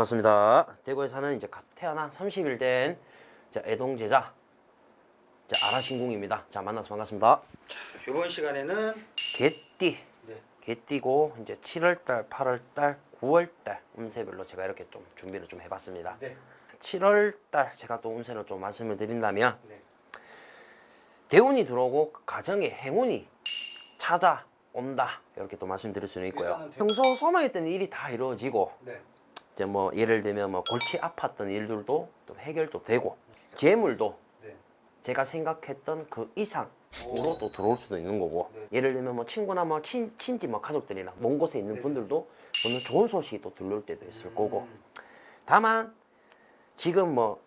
반갑습니다. 대구에 사는 이제 갓 태어나 30일 된 자, 애동제자 자, 아라신궁입니다. 자, 만나서 반갑습니다. 이번 시간에는 개띠. 네. 개띠고 이제 7월달, 8월달, 9월달 운세별로 제가 이렇게 좀 준비를 좀 해봤습니다. 네. 7월달 제가 또 운세를 좀 말씀을 드린다면 네. 대운이 들어오고 가정에 행운이 찾아온다 이렇게 또 말씀드릴 수는 있고요. 평소 소망했던 일이 다 이루어지고 네. 이제 뭐 예를 들면 뭐 골치 아팠던 일들도 또 해결도 되고 재물도 네. 제가 생각했던 그 이상 으로 또 들어올 수도 있는 거고 네. 예를 들면 뭐 친구나 뭐 친, 친지 뭐 가족들이나 먼 곳에 있는 네. 분들도 오늘 좋은 소식이 또 들려올 때도 있을 거고 음, 다만 지금 뭐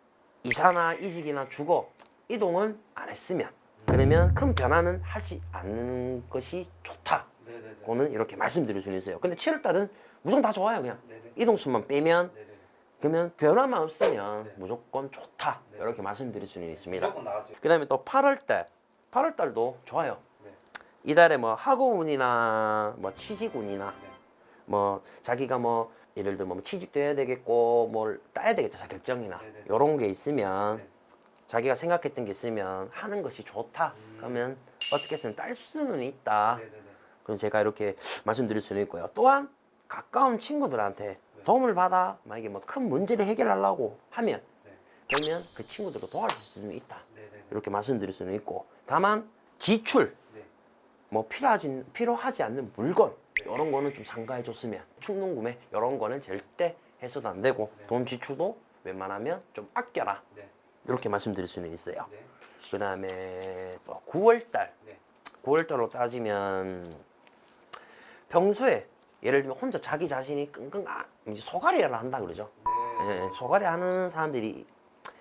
이사나 이직이나 주거 이동은 안 했으면 그러면 큰 변화는 하지 않는 것이 좋다. 고는 이렇게 말씀드릴 수는 있어요. 근데 7월달은 무조건 다 좋아요, 그냥. 네, 네. 이동수만 빼면 네, 네. 그러면 변화만 없으면 네. 무조건 좋다. 네. 이렇게 말씀드릴 수는 있습니다. 무조건 나왔어요. 그 다음에 또 8월달, 8월달도 좋아요. 네. 이달에 뭐 학업운이나 뭐 취직운이나 네. 뭐 자기가 뭐 예를 들면 뭐 취직도 해야 되겠고 뭘 따야 되겠다 자격증이나 네네. 이런 게 있으면 네. 자기가 생각했던 게 있으면 하는 것이 좋다. 음. 그러면 어떻게든 딸 수는 있다. 네, 네, 네. 그럼 제가 이렇게 말씀드릴 수는 있고요. 또한 가까운 친구들한테 네. 도움을 받아 만약에 뭐 큰 문제를 해결하려고 하면 네. 그러면 그 친구들도 도와줄 수는 있다. 네. 이렇게 말씀드릴 수는 있고 다만 지출 네. 뭐 필요하지 필요하지 않는 물건 이런 거는 좀 상가해 줬으면 충동 구매 이런 거는 절대 해서도 안 되고 네. 돈 지출도 웬만하면 좀 아껴라 네. 이렇게 말씀드릴 수는 있어요. 네. 그 다음에 또 9월달 네. 9월달로 따지면 평소에 예를 들면 혼자 자기 자신이 끙끙 아, 이제 소가리를 한다 그러죠. 네. 예, 소가리 하는 사람들이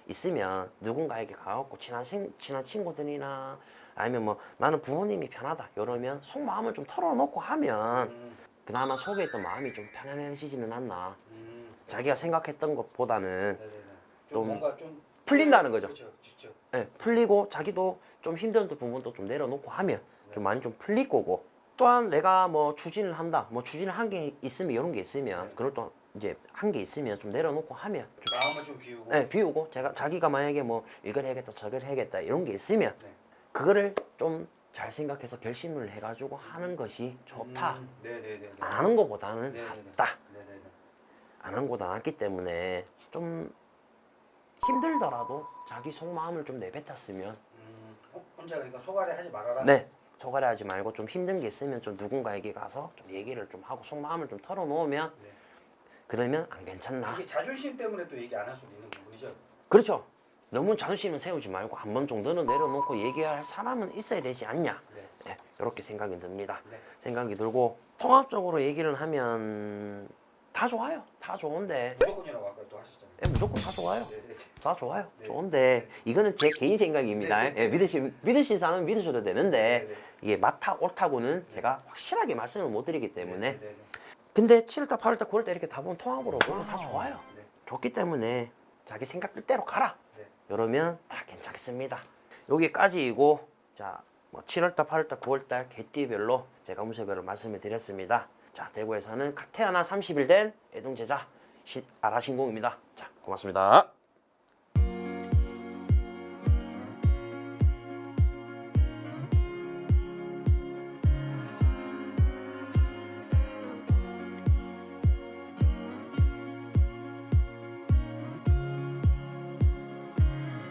있으면 누군가에게 가갖고 친한, 친, 친한 친구들이나 아니면 뭐 나는 부모님이 편하다 이러면 속마음을 좀 털어놓고 하면 음, 그나마 속에 있던 마음이 좀 편안해지지는 않나 음. 자기가 생각했던 것보다는 네, 네, 네. 좀, 좀 뭔가 좀 풀린다는 거죠. 그렇죠. 그렇죠. 예, 풀리고 자기도 좀 힘든 부분도 좀 내려놓고 하면 좀 많이 좀 풀릴 거고 또한 내가 뭐 추진을 한다 뭐 추진을 한 게 있으면 이런 게 있으면 네. 그걸 또 이제 한 게 있으면 좀 내려놓고 하면 좀 마음을 좀 비우고. 네, 비우고 제가 자기가 만약에 뭐 이걸 해야겠다 저걸 해야겠다 이런 게 있으면 네. 그거를 좀 잘 생각해서 결심을 해가지고 하는 것이 좋다 음, 네, 네, 네. 네. 안 하는 것보다는 네, 네, 네. 낫다 네, 네, 네. 안 하는 것보다 낫기 때문에 좀 힘들더라도 자기 속마음을 좀 내뱉었으면 음, 어, 혼자 그러니까 소가리 하지 말아라. 네 소가리 하지 말고 좀 힘든 게 있으면 좀 누군가에게 가서 좀 얘기를 좀 하고 속마음을 좀 털어놓으면 네. 그러면 안 괜찮나 이게 자존심 때문에 또 얘기 안 할 수도 있는 부분이죠. 그렇죠 너무 자존심은 세우지 말고 한 번 정도는 내려놓고 얘기할 사람은 있어야 되지 않냐 네. 네, 이렇게 생각이 듭니다. 네. 생각이 들고 통합적으로 얘기를 하면 다 좋아요. 다 좋은데 무조건이라고 아까 또 하셨잖아요. 예, 무조건 다 좋아요. 네, 네. 다 좋아요. 네. 좋은데 이거는 제 개인 생각입니다. 네, 네, 예, 믿으시 믿으신 사람은 믿으셔도 되는데 네, 네. 이게 맞다 옳다고는 제가 확실하게 말씀을 못 드리기 때문에 네, 네, 네. 근데 7월달, 8월달, 9월달 이렇게 다 보면 통합으로 보면 다 아, 좋아요. 네. 좋기 때문에 자기 생각 뜻대로 가라. 네. 이러면 다 괜찮습니다. 여기까지이고 자, 뭐 7월달, 8월달, 9월달 개띠별로 제가 운세별로 말씀을 드렸습니다. 자, 대구에서는 갓 태어나 30일 된 애동제자 시- 아라신공입니다. 자, 고맙습니다.